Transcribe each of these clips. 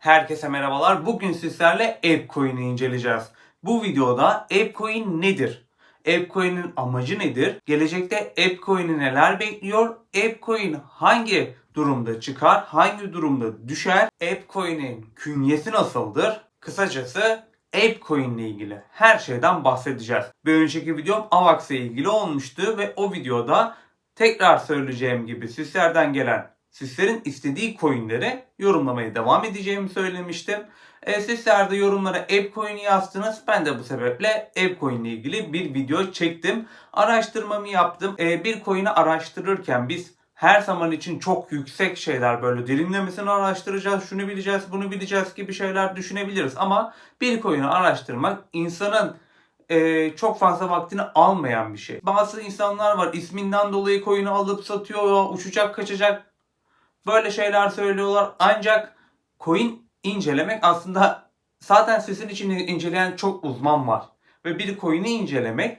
Herkese merhabalar. Bugün sizlerle ApeCoin'i inceleyeceğiz. Bu videoda ApeCoin nedir? ApeCoin'in amacı nedir? Gelecekte ApeCoin'i neler bekliyor? ApeCoin hangi durumda çıkar? Hangi durumda düşer? ApeCoin'in künyesi nasıldır? Kısacası ApeCoin ile ilgili her şeyden bahsedeceğiz. Bir önceki videom AVAX ile ilgili olmuştu ve o videoda tekrar söyleyeceğim gibi sizlerden gelen sizlerin istediği coinleri yorumlamaya devam edeceğimi söylemiştim. E, sizler de yorumlara ApeCoin'i yazdınız. Ben de bu sebeple ApeCoin ile ilgili bir video çektim. Araştırmamı yaptım. E, bir coin'i araştırırken biz her zaman için çok yüksek şeyler böyle derinlemesine araştıracağız, şunu bileceğiz, bunu bileceğiz gibi şeyler düşünebiliriz. Ama bir coin'i araştırmak insanın e, çok fazla vaktini almayan bir şey. Bazı insanlar var isminden dolayı coin'i alıp satıyor, uçacak kaçacak böyle şeyler söylüyorlar. Ancak coin incelemek aslında zaten sizin için inceleyen çok uzman var. Ve bir coin'i incelemek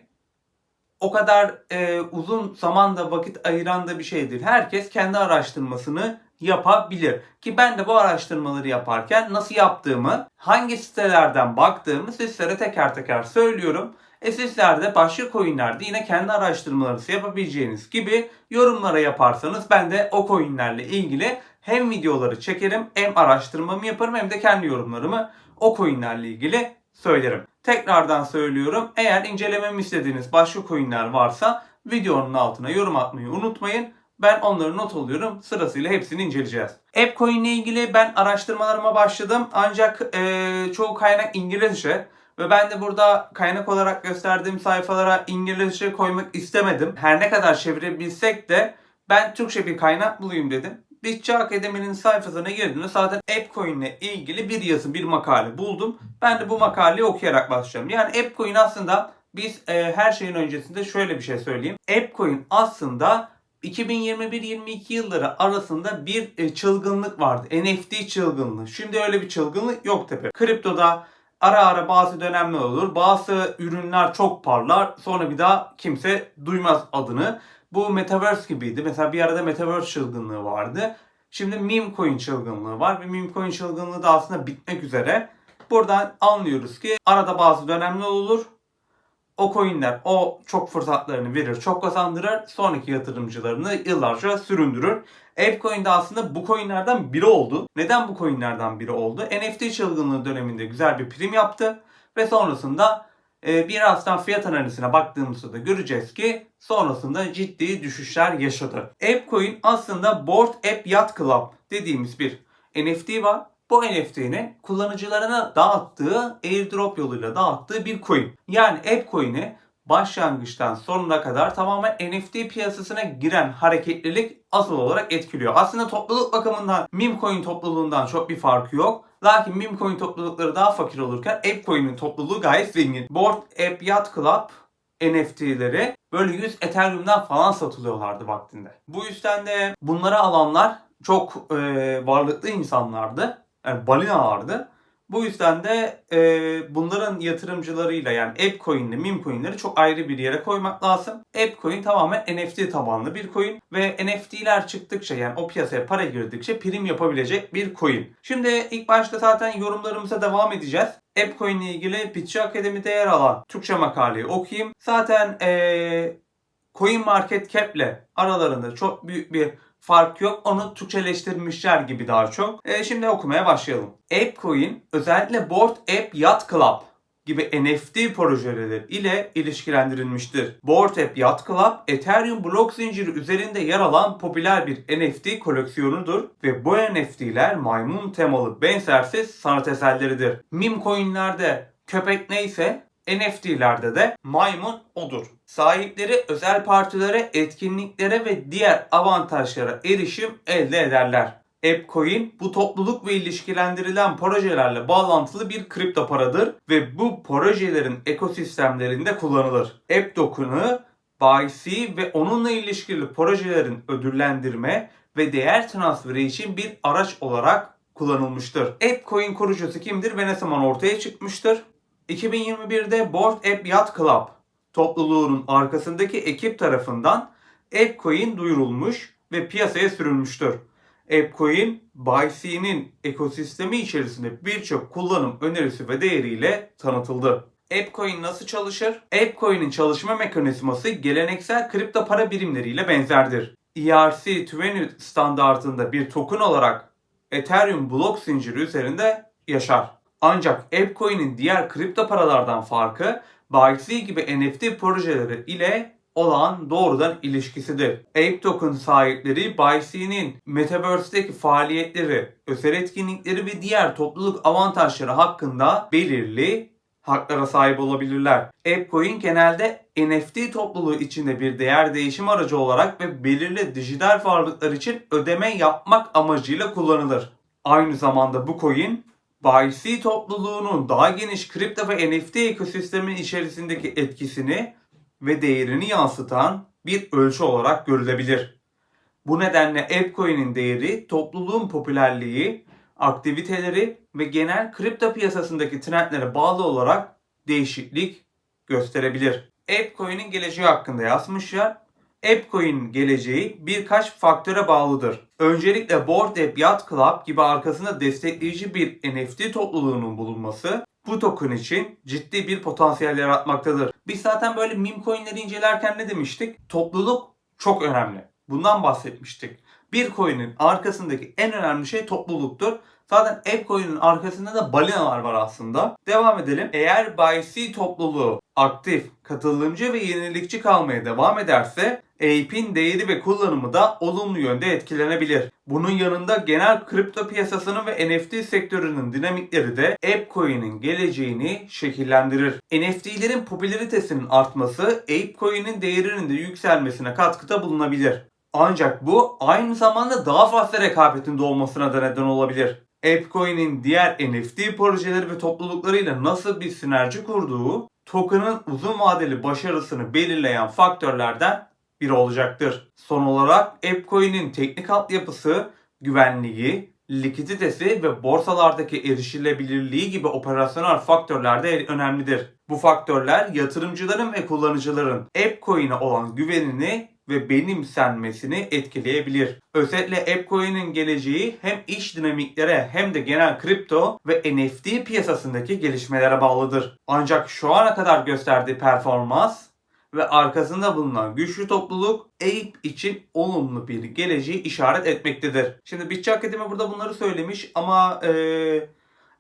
o kadar e, uzun zamanda vakit ayıran da bir şey değil. Herkes kendi araştırmasını yapabilir. Ki ben de bu araştırmaları yaparken nasıl yaptığımı, hangi sitelerden baktığımı sizlere teker teker söylüyorum. E sizler de başka coinlerde yine kendi araştırmalarınızı yapabileceğiniz gibi yorumlara yaparsanız ben de o coinlerle ilgili hem videoları çekerim hem araştırmamı yaparım hem de kendi yorumlarımı o coinlerle ilgili söylerim. Tekrardan söylüyorum eğer incelememi istediğiniz başka coinler varsa videonun altına yorum atmayı unutmayın. Ben onları not alıyorum. Sırasıyla hepsini inceleyeceğiz. AppCoin ile ilgili ben araştırmalarıma başladım. Ancak e, çoğu kaynak İngilizce. Ve ben de burada kaynak olarak gösterdiğim sayfalara İngilizce koymak istemedim. Her ne kadar çevirebilsek de ben Türkçe bir kaynak bulayım dedim. Bitçi Akademi'nin sayfasına girdiğimde zaten AppCoin ile ilgili bir yazı, bir makale buldum. Ben de bu makaleyi okuyarak başlayacağım. Yani AppCoin aslında biz e, her şeyin öncesinde şöyle bir şey söyleyeyim. AppCoin aslında 2021-22 yılları arasında bir e, çılgınlık vardı. NFT çılgınlığı. Şimdi öyle bir çılgınlık yok tabi. Kriptoda ara ara bazı dönemler olur. Bazı ürünler çok parlar. Sonra bir daha kimse duymaz adını. Bu Metaverse gibiydi. Mesela bir arada Metaverse çılgınlığı vardı. Şimdi meme coin çılgınlığı var ve meme coin çılgınlığı da aslında bitmek üzere. Buradan anlıyoruz ki arada bazı dönemler olur. O coinler o çok fırsatlarını verir, çok kazandırır. Sonraki yatırımcılarını yıllarca süründürür. ApeCoin de aslında bu coinlerden biri oldu. Neden bu coinlerden biri oldu? NFT çılgınlığı döneminde güzel bir prim yaptı. Ve sonrasında e, birazdan fiyat analizine baktığımızda da göreceğiz ki sonrasında ciddi düşüşler yaşadı. ApeCoin aslında Board App Yacht Club dediğimiz bir NFT var. Bu NFT'ni kullanıcılarına dağıttığı airdrop yoluyla dağıttığı bir coin. Yani ApeCoin'i başlangıçtan sonuna kadar tamamen NFT piyasasına giren hareketlilik asıl olarak etkiliyor. Aslında topluluk bakımından meme coin topluluğundan çok bir farkı yok. Lakin meme coin toplulukları daha fakir olurken ApeCoin'in topluluğu gayet zengin. Board App Yacht Club NFT'leri böyle 100 Ethereum'dan falan satılıyorlardı vaktinde. Bu yüzden de bunları alanlar çok e, varlıklı insanlardı. Yani balinalardı. Bu yüzden de e, bunların yatırımcılarıyla yani ApeCoin ile memecoin'leri çok ayrı bir yere koymak lazım. ApeCoin tamamen NFT tabanlı bir coin ve NFT'ler çıktıkça yani o piyasaya para girdikçe prim yapabilecek bir coin. Şimdi ilk başta zaten yorumlarımıza devam edeceğiz. ApeCoin ile ilgili Pitchi Akademi'de yer alan Türkçe makaleyi okuyayım. Zaten e, Coin Market Cap ile aralarında çok büyük bir fark yok. Onu Türkçeleştirmişler gibi daha çok. E, şimdi okumaya başlayalım. ApeCoin özellikle Board App Yacht Club gibi NFT projeleri ile ilişkilendirilmiştir. Board App Yacht Club, Ethereum blok zinciri üzerinde yer alan popüler bir NFT koleksiyonudur ve bu NFT'ler maymun temalı benzersiz sanat eserleridir. Meme coinlerde köpek neyse NFT'lerde de maymun odur. Sahipleri özel partilere, etkinliklere ve diğer avantajlara erişim elde ederler. ApeCoin bu topluluk ve ilişkilendirilen projelerle bağlantılı bir kripto paradır ve bu projelerin ekosistemlerinde kullanılır. AppToken'ı bahisi ve onunla ilişkili projelerin ödüllendirme ve değer transferi için bir araç olarak kullanılmıştır. ApeCoin kurucusu kimdir ve ne zaman ortaya çıkmıştır? 2021'de Board App Yacht Club topluluğunun arkasındaki ekip tarafından ApeCoin duyurulmuş ve piyasaya sürülmüştür. ApeCoin, BuyC'nin ekosistemi içerisinde birçok kullanım önerisi ve değeriyle tanıtıldı. ApeCoin nasıl çalışır? ApeCoin'in çalışma mekanizması geleneksel kripto para birimleriyle benzerdir. E ERC-20 standartında bir token olarak Ethereum blok zinciri üzerinde yaşar. Ancak ApeCoin'in diğer kripto paralardan farkı ByteC gibi NFT projeleri ile olan doğrudan ilişkisidir. Ape Token sahipleri ByteC'nin Metaverse'deki faaliyetleri, özel etkinlikleri ve diğer topluluk avantajları hakkında belirli haklara sahip olabilirler. ApeCoin genelde NFT topluluğu içinde bir değer değişim aracı olarak ve belirli dijital varlıklar için ödeme yapmak amacıyla kullanılır. Aynı zamanda bu coin ByteC topluluğunun daha geniş kripto ve NFT ekosistemi içerisindeki etkisini ve değerini yansıtan bir ölçü olarak görülebilir. Bu nedenle ApeCoin'in değeri topluluğun popülerliği, aktiviteleri ve genel kripto piyasasındaki trendlere bağlı olarak değişiklik gösterebilir. ApeCoin'in geleceği hakkında yazmışlar. ApeCoin'in geleceği birkaç faktöre bağlıdır. Öncelikle Bored Ape Yacht Club gibi arkasında destekleyici bir NFT topluluğunun bulunması bu token için ciddi bir potansiyel yaratmaktadır. Biz zaten böyle meme coinleri incelerken ne demiştik? Topluluk çok önemli. Bundan bahsetmiştik. Bir coin'in arkasındaki en önemli şey topluluktur. Zaten ApeCoin'in arkasında da balinalar var aslında. Devam edelim. Eğer ByC topluluğu aktif, katılımcı ve yenilikçi kalmaya devam ederse Ape'in değeri ve kullanımı da olumlu yönde etkilenebilir. Bunun yanında genel kripto piyasasının ve NFT sektörünün dinamikleri de ApeCoin'in geleceğini şekillendirir. NFT'lerin popülaritesinin artması ApeCoin'in değerinin de yükselmesine katkıda bulunabilir. Ancak bu aynı zamanda daha fazla rekabetin doğmasına da neden olabilir. ApeCoin'in diğer NFT projeleri ve topluluklarıyla nasıl bir sinerji kurduğu, token'ın uzun vadeli başarısını belirleyen faktörlerden biri olacaktır. Son olarak ApeCoin'in teknik altyapısı, güvenliği, likiditesi ve borsalardaki erişilebilirliği gibi operasyonel faktörler de önemlidir. Bu faktörler yatırımcıların ve kullanıcıların ApeCoin'e olan güvenini ve benimsenmesini etkileyebilir. Özetle ApeCoin'in geleceği hem iş dinamiklere hem de genel kripto ve NFT piyasasındaki gelişmelere bağlıdır. Ancak şu ana kadar gösterdiği performans ve arkasında bulunan güçlü topluluk Ape için olumlu bir geleceği işaret etmektedir. Şimdi Bitçi Akademi burada bunları söylemiş ama eee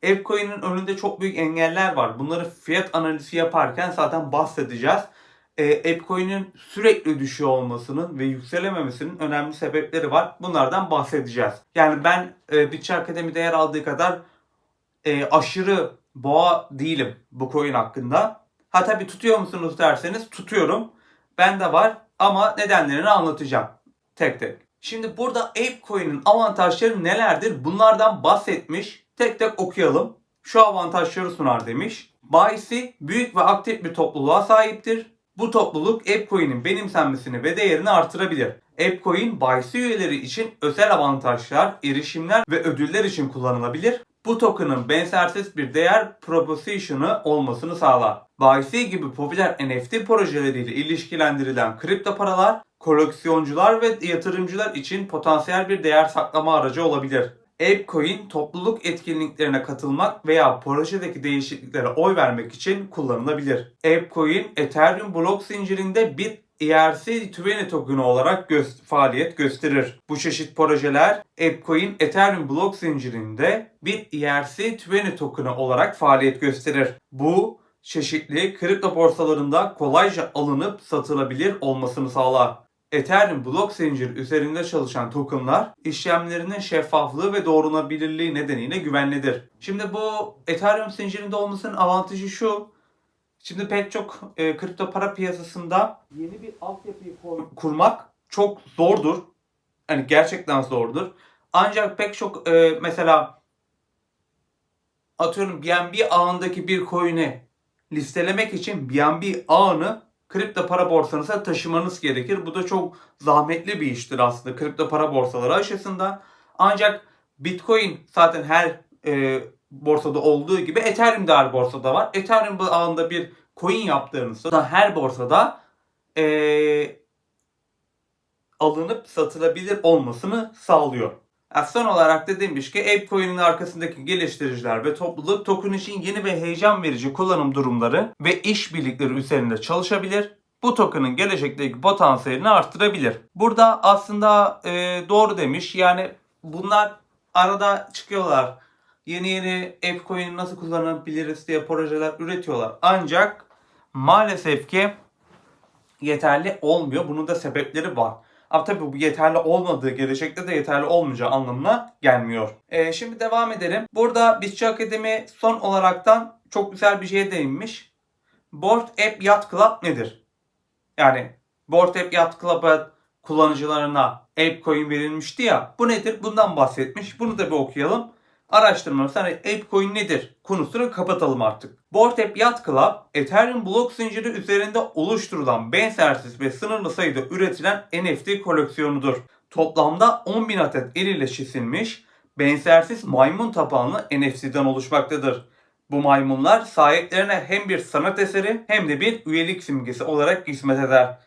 ApeCoin'in önünde çok büyük engeller var. Bunları fiyat analizi yaparken zaten bahsedeceğiz. E, ApeCoin'in sürekli düşüyor olmasının ve yükselememesinin önemli sebepleri var. Bunlardan bahsedeceğiz. Yani ben e, Bitçi Akademi'de yer aldığı kadar e, aşırı boğa değilim bu coin hakkında. Ha tabii tutuyor musunuz derseniz tutuyorum. Bende var ama nedenlerini anlatacağım tek tek. Şimdi burada ApeCoin'in avantajları nelerdir? Bunlardan bahsetmiş. Tek tek okuyalım. Şu avantajları sunar demiş. Bayisi büyük ve aktif bir topluluğa sahiptir. Bu topluluk ApeCoin'in benimsenmesini ve değerini artırabilir. ApeCoin bayisi üyeleri için özel avantajlar, erişimler ve ödüller için kullanılabilir. Bu token'ın benzersiz bir değer proposition'ı olmasını sağlar. ByC gibi popüler NFT projeleriyle ilişkilendirilen kripto paralar, koleksiyoncular ve yatırımcılar için potansiyel bir değer saklama aracı olabilir. ApeCoin topluluk etkinliklerine katılmak veya projedeki değişikliklere oy vermek için kullanılabilir. ApeCoin Ethereum blok zincirinde bir ERC20 tokeni olarak gö- faaliyet gösterir. Bu çeşit projeler ApeCoin Ethereum blok zincirinde bir ERC20 tokeni olarak faaliyet gösterir. Bu çeşitli kripto borsalarında kolayca alınıp satılabilir olmasını sağlar. Ethereum blok zinciri üzerinde çalışan tokenlar işlemlerinin şeffaflığı ve doğrunabilirliği nedeniyle güvenlidir. Şimdi bu Ethereum zincirinde olmasının avantajı şu. Şimdi pek çok e, kripto para piyasasında yeni bir altyapıyı kurmak çok zordur. Yani gerçekten zordur. Ancak pek çok e, mesela atıyorum BNB ağındaki bir coin'i listelemek için BNB ağını kripto para borsanıza taşımanız gerekir. Bu da çok zahmetli bir iştir aslında kripto para borsaları aşısında. Ancak Bitcoin zaten her e, borsada olduğu gibi Ethereum de her borsada var. Ethereum ağında bir coin yaptığınızda her borsada e, alınıp satılabilir olmasını sağlıyor. Son olarak da demiş ki ApeCoin'in arkasındaki geliştiriciler ve topluluk token için yeni ve heyecan verici kullanım durumları ve işbirlikleri üzerinde çalışabilir. Bu token'ın gelecekteki potansiyelini arttırabilir. Burada aslında e, doğru demiş. Yani bunlar arada çıkıyorlar. Yeni yeni ApeCoin'i nasıl kullanabiliriz diye projeler üretiyorlar. Ancak maalesef ki yeterli olmuyor. Bunun da sebepleri var. Ama tabii bu yeterli olmadığı, gelecekte de yeterli olmayacağı anlamına gelmiyor. Ee, şimdi devam edelim. Burada Bitçi Akademi son olaraktan çok güzel bir şeye değinmiş. Board App Yacht Club nedir? Yani Board App Yacht Club'a kullanıcılarına ApeCoin verilmişti ya. Bu nedir? Bundan bahsetmiş. Bunu da bir okuyalım. Araştırmamız hani ApeCoin nedir konusunu kapatalım artık. Bored Ape Yacht Club, Ethereum blok zinciri üzerinde oluşturulan benzersiz ve sınırlı sayıda üretilen NFT koleksiyonudur. Toplamda 10.000 adet el ile çizilmiş, benzersiz maymun tabanlı NFT'den oluşmaktadır. Bu maymunlar sahiplerine hem bir sanat eseri hem de bir üyelik simgesi olarak hizmet eder.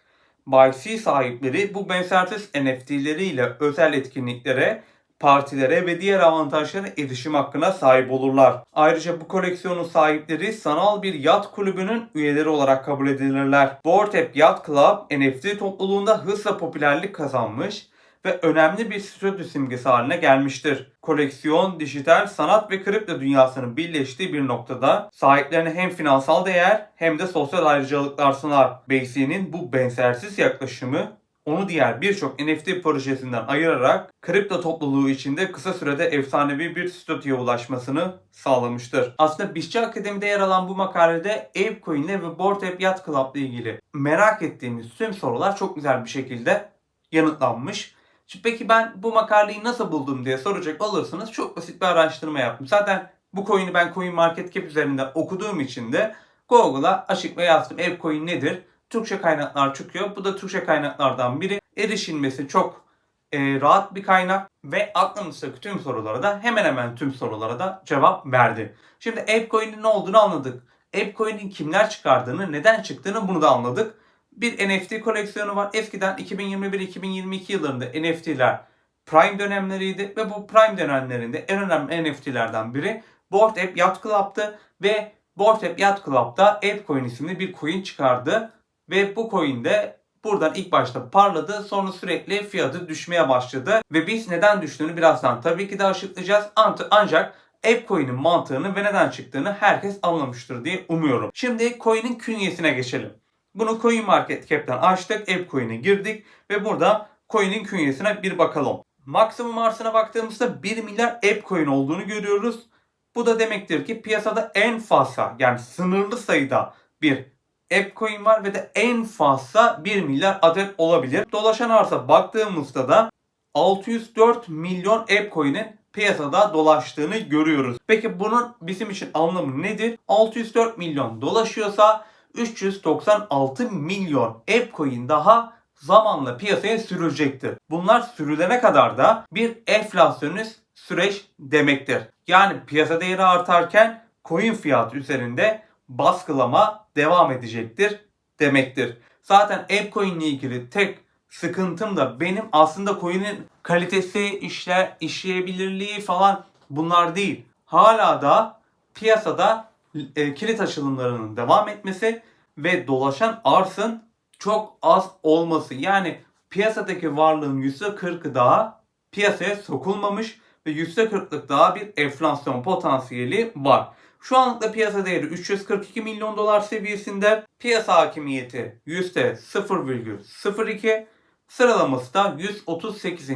ByC sahipleri bu benzersiz NFT'leriyle özel etkinliklere, partilere ve diğer avantajlara erişim hakkına sahip olurlar. Ayrıca bu koleksiyonun sahipleri sanal bir yat kulübünün üyeleri olarak kabul edilirler. Bored Ape Yacht Club NFT topluluğunda hızla popülerlik kazanmış ve önemli bir statü simgesi haline gelmiştir. Koleksiyon, dijital, sanat ve kripto dünyasının birleştiği bir noktada sahiplerine hem finansal değer hem de sosyal ayrıcalıklar sunar. Basie'nin bu benzersiz yaklaşımı onu diğer birçok NFT projesinden ayırarak kripto topluluğu içinde kısa sürede efsanevi bir statüye ulaşmasını sağlamıştır. Aslında Bişçi Akademi'de yer alan bu makalede ApeCoin'le ve Bored Ape Yacht Club'la ilgili merak ettiğimiz tüm sorular çok güzel bir şekilde yanıtlanmış. Şimdi peki ben bu makaleyi nasıl buldum diye soracak olursanız çok basit bir araştırma yaptım. Zaten bu coin'i ben CoinMarketCap üzerinden okuduğum için de Google'a açık ve yazdım. ApeCoin nedir? Türkçe kaynaklar çıkıyor. Bu da Türkçe kaynaklardan biri. Erişilmesi çok e, rahat bir kaynak ve aklımızdaki tüm sorulara da hemen hemen tüm sorulara da cevap verdi. Şimdi ApeCoin'in ne olduğunu anladık. ApeCoin'in kimler çıkardığını, neden çıktığını bunu da anladık. Bir NFT koleksiyonu var. Eskiden 2021-2022 yıllarında NFT'ler prime dönemleriydi ve bu prime dönemlerinde en önemli NFT'lerden biri Bored Ape Yacht Club'tı ve Bored Ape Yacht Club'da ApeCoin isimli bir coin çıkardı ve bu coin de buradan ilk başta parladı sonra sürekli fiyatı düşmeye başladı ve biz neden düştüğünü birazdan tabii ki de açıklayacağız ancak ApeCoin'in mantığını ve neden çıktığını herkes anlamıştır diye umuyorum. Şimdi coin'in künyesine geçelim. Bunu CoinMarketCap'ten açtık, ApeCoin'e girdik ve burada coin'in künyesine bir bakalım. Maksimum arzına baktığımızda 1 milyar ApeCoin olduğunu görüyoruz. Bu da demektir ki piyasada en fazla yani sınırlı sayıda bir ApeCoin var ve de en fazla 1 milyar adet olabilir. Dolaşan arsa baktığımızda da 604 milyon ApeCoin'in piyasada dolaştığını görüyoruz. Peki bunun bizim için anlamı nedir? 604 milyon dolaşıyorsa 396 milyon ApeCoin daha zamanla piyasaya sürülecektir. Bunlar sürülene kadar da bir enflasyonist süreç demektir. Yani piyasa değeri artarken coin fiyatı üzerinde baskılama devam edecektir demektir. Zaten ApeCoin ile ilgili tek sıkıntım da benim aslında coin'in kalitesi, işle, işleyebilirliği falan bunlar değil. Hala da piyasada e, kilit açılımlarının devam etmesi ve dolaşan arzın çok az olması. Yani piyasadaki varlığın %40'ı daha piyasaya sokulmamış ve %40'lık daha bir enflasyon potansiyeli var. Şu anlıkta piyasa değeri 342 milyon dolar seviyesinde. Piyasa hakimiyeti %0,02. Sıralaması da 138.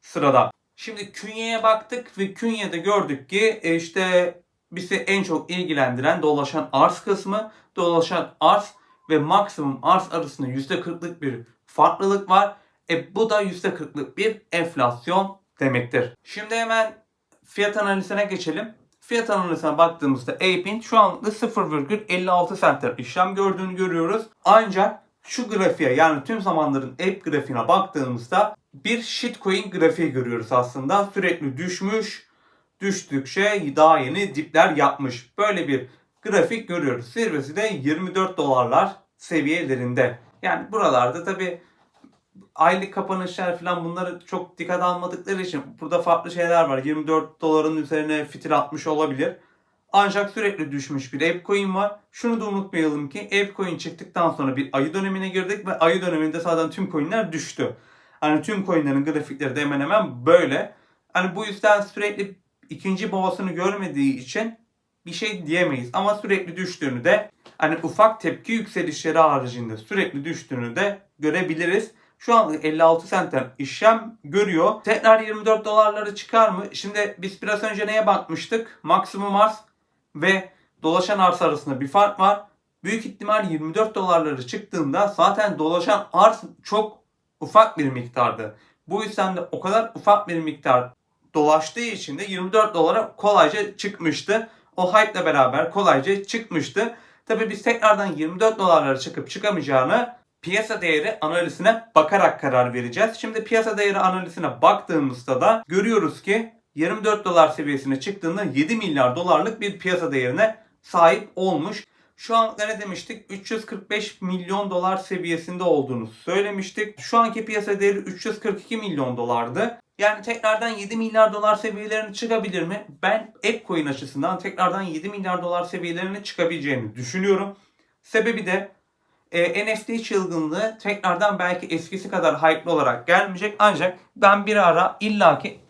sırada. Şimdi künyeye baktık ve künyede gördük ki e, işte bizi en çok ilgilendiren dolaşan arz kısmı. Dolaşan arz ve maksimum arz arasında %40'lık bir farklılık var. E bu da %40'lık bir enflasyon demektir. Şimdi hemen fiyat analizine geçelim. Fiyat analizine baktığımızda Ape'in şu anlıkta 0,56 centler işlem gördüğünü görüyoruz. Ancak şu grafiğe yani tüm zamanların Ape grafiğine baktığımızda bir shitcoin grafiği görüyoruz aslında. Sürekli düşmüş, düştükçe daha yeni dipler yapmış. Böyle bir grafik görüyoruz. Zirvesi de 24 dolarlar seviyelerinde. Yani buralarda tabi aylık kapanışlar falan bunları çok dikkat almadıkları için burada farklı şeyler var. 24 doların üzerine fitil atmış olabilir. Ancak sürekli düşmüş bir ApeCoin var. Şunu da unutmayalım ki ApeCoin çıktıktan sonra bir ayı dönemine girdik ve ayı döneminde zaten tüm coinler düştü. Hani tüm coinlerin grafikleri de hemen hemen böyle. Hani bu yüzden sürekli ikinci boğasını görmediği için bir şey diyemeyiz. Ama sürekli düştüğünü de hani ufak tepki yükselişleri haricinde sürekli düştüğünü de görebiliriz. Şu an 56 sentten işlem görüyor. Tekrar 24 dolarları çıkar mı? Şimdi biz biraz önce neye bakmıştık? Maksimum arz ve dolaşan arz arasında bir fark var. Büyük ihtimal 24 dolarları çıktığında zaten dolaşan arz çok ufak bir miktardı. Bu yüzden de o kadar ufak bir miktar dolaştığı için de 24 dolara kolayca çıkmıştı. O hype ile beraber kolayca çıkmıştı. Tabii biz tekrardan 24 dolarlara çıkıp çıkamayacağını piyasa değeri analizine bakarak karar vereceğiz. Şimdi piyasa değeri analizine baktığımızda da görüyoruz ki 24 dolar seviyesine çıktığında 7 milyar dolarlık bir piyasa değerine sahip olmuş. Şu an ne demiştik? 345 milyon dolar seviyesinde olduğunu söylemiştik. Şu anki piyasa değeri 342 milyon dolardı. Yani tekrardan 7 milyar dolar seviyelerine çıkabilir mi? Ben ApeCoin açısından tekrardan 7 milyar dolar seviyelerine çıkabileceğini düşünüyorum. Sebebi de e, NFT çılgınlığı tekrardan belki eskisi kadar hype'lı olarak gelmeyecek. Ancak ben bir ara illaki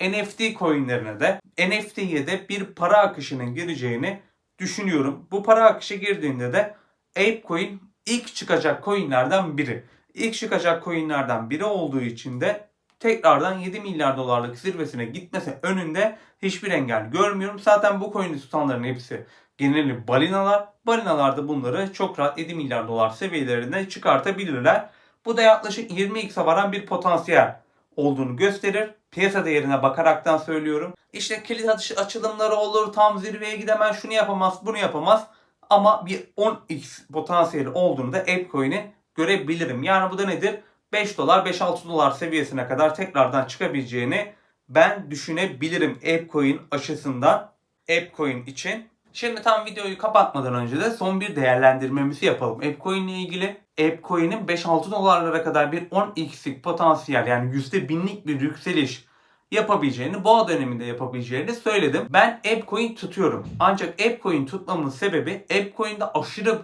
NFT coinlerine de NFT'ye de bir para akışının gireceğini düşünüyorum. Bu para akışı girdiğinde de ApeCoin ilk çıkacak coinlerden biri. İlk çıkacak coinlerden biri olduğu için de tekrardan 7 milyar dolarlık zirvesine gitmesi önünde hiçbir engel görmüyorum. Zaten bu coin'i tutanların hepsi geneli balinalar. Balinalar da bunları çok rahat 7 milyar dolar seviyelerine çıkartabilirler. Bu da yaklaşık 20x'e varan bir potansiyel olduğunu gösterir. Piyasa değerine bakaraktan söylüyorum. İşte kilit açılımları olur, tam zirveye gidemez, şunu yapamaz, bunu yapamaz. Ama bir 10x potansiyeli olduğunu da ApeCoin'i görebilirim. Yani bu da nedir? 5 dolar, 5-6 dolar seviyesine kadar tekrardan çıkabileceğini ben düşünebilirim ApeCoin açısından. ApeCoin için. Şimdi tam videoyu kapatmadan önce de son bir değerlendirmemizi yapalım. ApeCoin ile ilgili ApeCoin'in 5-6 dolarlara kadar bir 10x'lik potansiyel yani %1000'lik bir yükseliş yapabileceğini, boğa döneminde yapabileceğini söyledim. Ben ApeCoin tutuyorum. Ancak ApeCoin tutmamın sebebi ApeCoin'de aşırı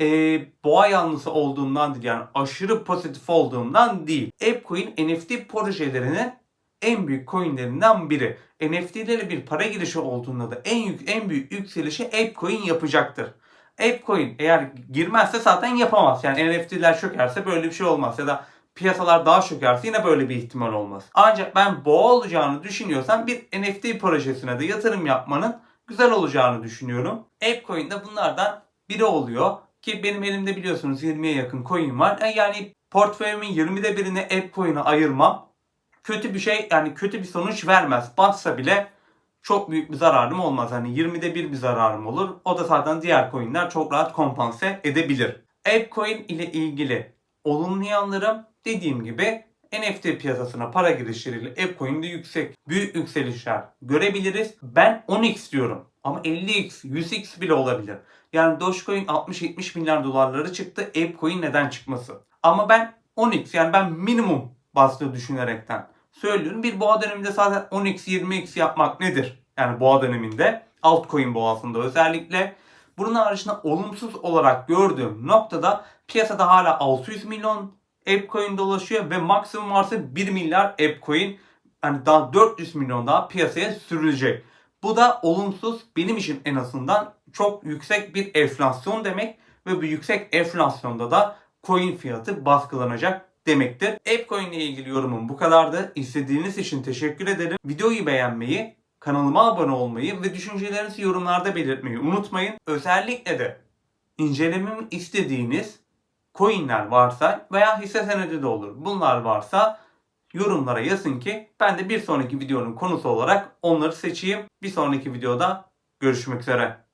e, boğa yanlısı olduğundan değil yani aşırı pozitif olduğundan değil. ApeCoin NFT projelerinin en büyük coinlerinden biri. NFT'lere bir para girişi olduğunda da en yük en büyük yükselişi ApeCoin yapacaktır. ApeCoin eğer girmezse zaten yapamaz. Yani NFT'ler çökerse böyle bir şey olmaz ya da piyasalar daha çökerse yine böyle bir ihtimal olmaz. Ancak ben boğa olacağını düşünüyorsam bir NFT projesine de yatırım yapmanın güzel olacağını düşünüyorum. ApeCoin de bunlardan biri oluyor. Ki benim elimde biliyorsunuz 20'ye yakın coin var. E yani portföyümün 20'de birini ApeCoin'e ayırmam kötü bir şey yani kötü bir sonuç vermez. Batsa bile çok büyük bir zararım olmaz. Hani 20'de bir bir zararım olur. O da zaten diğer coinler çok rahat kompanse edebilir. ApeCoin ile ilgili olumlu yanlarım dediğim gibi NFT piyasasına para girişleriyle ApeCoin'de yüksek, büyük yükselişler görebiliriz. Ben 10x diyorum ama 50x, 100x bile olabilir. Yani Dogecoin 60-70 milyar dolarları çıktı. ApeCoin neden çıkması? Ama ben 10x yani ben minimum bazda düşünerekten söylüyorum. Bir boğa döneminde zaten 10x 20x yapmak nedir? Yani boğa döneminde altcoin boğasında özellikle. Bunun haricinde olumsuz olarak gördüğüm noktada piyasada hala 600 milyon ApeCoin dolaşıyor ve maksimum varsa 1 milyar ApeCoin yani daha 400 milyon daha piyasaya sürülecek. Bu da olumsuz benim için en azından çok yüksek bir enflasyon demek ve bu yüksek enflasyonda da coin fiyatı baskılanacak demektir. ApeCoin ile ilgili yorumum bu kadardı. İzlediğiniz için teşekkür ederim. Videoyu beğenmeyi, kanalıma abone olmayı ve düşüncelerinizi yorumlarda belirtmeyi unutmayın. Özellikle de incelememi istediğiniz coinler varsa veya hisse senedi de olur. Bunlar varsa yorumlara yazın ki ben de bir sonraki videonun konusu olarak onları seçeyim. Bir sonraki videoda görüşmek üzere.